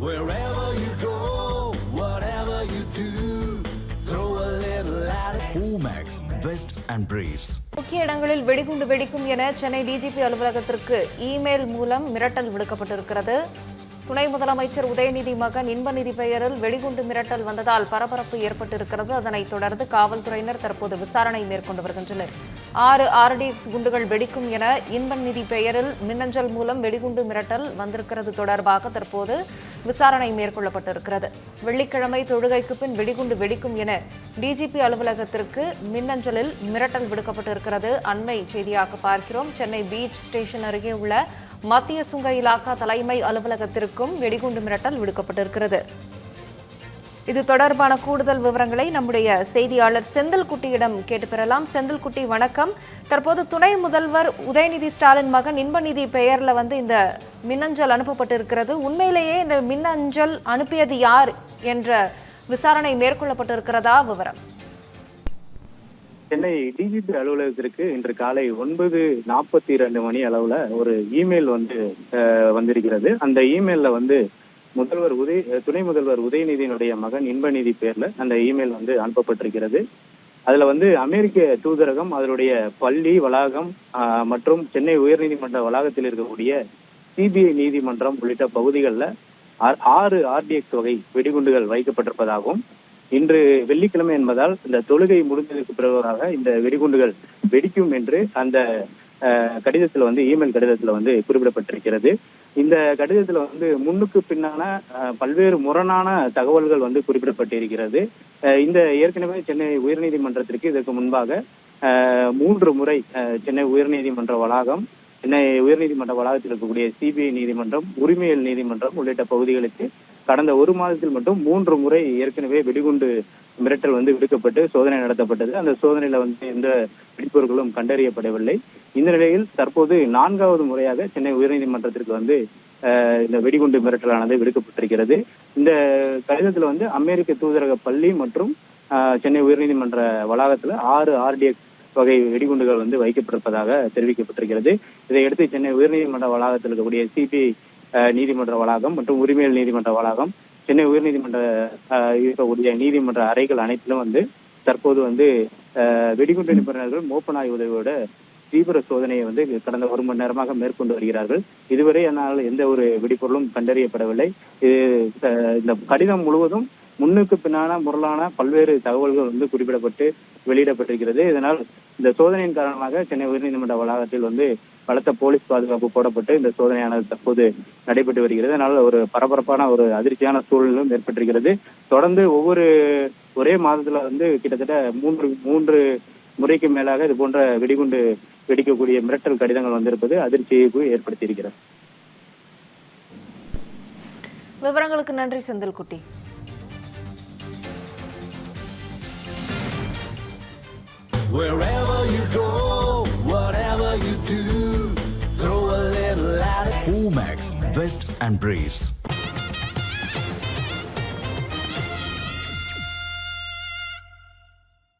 Wherever you go, whatever you do, throw a little at it. Omax, Vest and Briefs. முக்கிய இடங்களில் வெடிகுண்டு வெடிக்கும் என சென்னை டிஜிபி அலுவலகத்திற்கு இமெயில் மூலம் மிரட்டல் விடுக்கப்பட்டிருக்கிறது துணை முதலமைச்சர் உதயநிதி மகன் இன்பநிதி பெயரில் வெடிகுண்டு மிரட்டல் வந்ததால் பரபரப்பு ஏற்பட்டிருக்கிறது அதனைத் தொடர்ந்து காவல்துறையினர் தற்போது விசாரணை மேற்கொண்டு வருகின்றனர் ஆறு ஆர்டிஎக்ஸ் குண்டுகள் வெடிக்கும் என இன்பநிதி பெயரில் மின்னஞ்சல் மூலம் வெடிகுண்டு மிரட்டல் வந்திருக்கிறது தொடர்பாக தற்போது விசாரணை மேற்கொள்ளப்பட்டிருக்கிறது. வெள்ளிக்கிழமை தொழுகைக்கு பின் வெடிகுண்டு வெடிக்கும் என டிஜிபி அலுவலகத்திற்கு மின்னஞ்சலில் மிரட்டல் விடுக்கப்பட்டிருக்கிறது. அண்மை செய்தியாக பார்க்கிறோம். சென்னை பீச் ஸ்டேஷன் அருகே உள்ள மத்திய சுங்க இலாக்கா தலைமை அலுவலகத்திற்கும் வெடிகுண்டு மிரட்டல் விடுக்கப்பட்டிருக்கிறது. இது தொடர்பான கூடுதல் விவரங்களை நம்முடைய செய்தியாளர் செந்தில்குட்டியிடம் கேட்டு பெறலாம் செந்தில்குட்டி வணக்கம். தற்போது துணை முதல்வர் உதயநிதி ஸ்டாலின் மகன் இன்பநிதி பெயர்ல வந்து இந்த மின்னஞ்சல் அனுப்பப்பட்டிருக்கிறது. உண்மையிலேயே இந்த மின்னஞ்சல் அனுப்பியது யார் என்ற விசாரணை மேற்கொள்ளப்பட்டிருக்கிறதா விவரம்? சென்னை டிஜிபி அலுவலகத்திற்கு இன்று காலை ஒன்பது நாற்பத்தி இரண்டு மணி அளவுல ஒரு இமெயில் வந்து அஹ், வந்திருக்கிறது. அந்த இமெயில்ல வந்து முதல்வர் உதய துணை முதல்வர் உதயநிதியினுடைய மகன் இன்பநிதி பேர்ல அந்த இமெயில் வந்து அனுப்பப்பட்டிருக்கிறது. அதுல வந்து அமெரிக்க தூதரகம் அதனுடைய பள்ளி வளாகம் ஆஹ், மற்றும் சென்னை உயர்நீதிமன்ற வளாகத்தில் இருக்கக்கூடிய சிபிஐ நீதிமன்றம் உள்ளிட்ட பகுதிகளில் ஆறு ஆர்டிஎக்ஸ் வகை வெடிகுண்டுகள் வைக்கப்பட்டிருப்பதாகவும் இன்று வெள்ளிக்கிழமை என்பதால் இந்த தொழுகை முடிந்ததற்கு பிறகாக இந்த வெடிகுண்டுகள் வெடிக்கும் என்று அந்த கடிதத்துல வந்து இமெயில் கடிதத்துல வந்து குறிப்பிடப்பட்டிருக்கிறது. இந்த கடிதத்துல வந்து முன்னுக்கு பின்னான பல்வேறு முரணான தகவல்கள் வந்து குறிப்பிடப்பட்டிருக்கிறது. இந்த ஏற்கனவே சென்னை உயர்நீதிமன்றத்திற்கு இதற்கு முன்பாக மூன்று முறை சென்னை உயர்நீதிமன்ற வளாகம் சென்னை உயர்நீதிமன்ற வளாகத்தில் இருக்கக்கூடிய சிபிஐ நீதிமன்றம் உரிமையல் நீதிமன்றம் உள்ளிட்ட பகுதிகளுக்கு கடந்த ஒரு மாதத்தில் மட்டும் மூன்று முறை ஏற்கனவே வெடிகுண்டு மிரட்டல் வந்து விடுக்கப்பட்டு சோதனை நடத்தப்பட்டது. அந்த சோதனையில வந்து எந்த வெடிப்பொருட்களும் கண்டறியப்படவில்லை. இந்த நிலையில் தற்போது நான்காவது முறையாக சென்னை உயர்நீதிமன்றத்திற்கு வந்து இந்த வெடிகுண்டு மிரட்டலானது விடுக்கப்பட்டிருக்கிறது. இந்த கடிதத்துல வந்து அமெரிக்க தூதரக பள்ளி மற்றும் சென்னை உயர்நீதிமன்ற வளாகத்துல ஆறு ஆர்டிஎக்ஸ் வகை வெடிகுண்டுகள் வந்து வைக்கப்பட்டிருப்பதாக தெரிவிக்கப்பட்டிருக்கிறது. இதையடுத்து சென்னை உயர்நீதிமன்ற வளாகத்தில் இருக்கக்கூடிய சிபிஐ நீதிமன்ற வளாகம் மற்றும் உரிமையல் நீதிமன்ற வளாகம் சென்னை உயர்நீதிமன்ற இருக்கக்கூடிய நீதிமன்ற அறைகள் அனைத்திலும் வந்து தற்போது வந்து வெடிகுண்டு நிபுணர்கள் மோப்பநாய் உதவியோட தீவிர சோதனையை வந்து கடந்த ஒரு மணி நேரமாக மேற்கொண்டு வருகிறார்கள். இதுவரை என்னால் எந்த ஒரு வெடிபொருளும் கண்டறியப்படவில்லை. இது இந்த கடிதம் முழுவதும் முன்னுக்கு பின்னான முரளான பல்வேறு தகவல்கள் வந்து குறிப்பிடப்பட்டு வெளியிடப்பட்டிருக்கிறது. இதனால் இந்த சோதனையின் காரணமாக சென்னை உயர்நீதிமன்ற வளாகத்தில் வந்து பலத்த போலீஸ் பாதுகாப்பு போடப்பட்டு இந்த சோதனையானது தற்போது நடைபெற்று வருகிறது. அதனால் ஒரு பரபரப்பான ஒரு அதிர்ச்சியான சூழலும் ஏற்பட்டிருக்கிறது. தொடர்ந்து ஒவ்வொரு ஒரே மாதத்துல வந்து கிட்டத்தட்ட மூன்று மூன்று முறைக்கு மேலாக இது போன்ற வெடிகுண்டு வெடிக்கக்கூடிய மிரட்டல் கடிதங்கள் வந்திருப்பது அதிர்ச்சியை ஏற்படுத்தியிருக்கிறது. விவரங்களுக்கு நன்றி செந்தில்குட்டி. Wherever you go, whatever you do, throw a little at it. Vest and Briefs.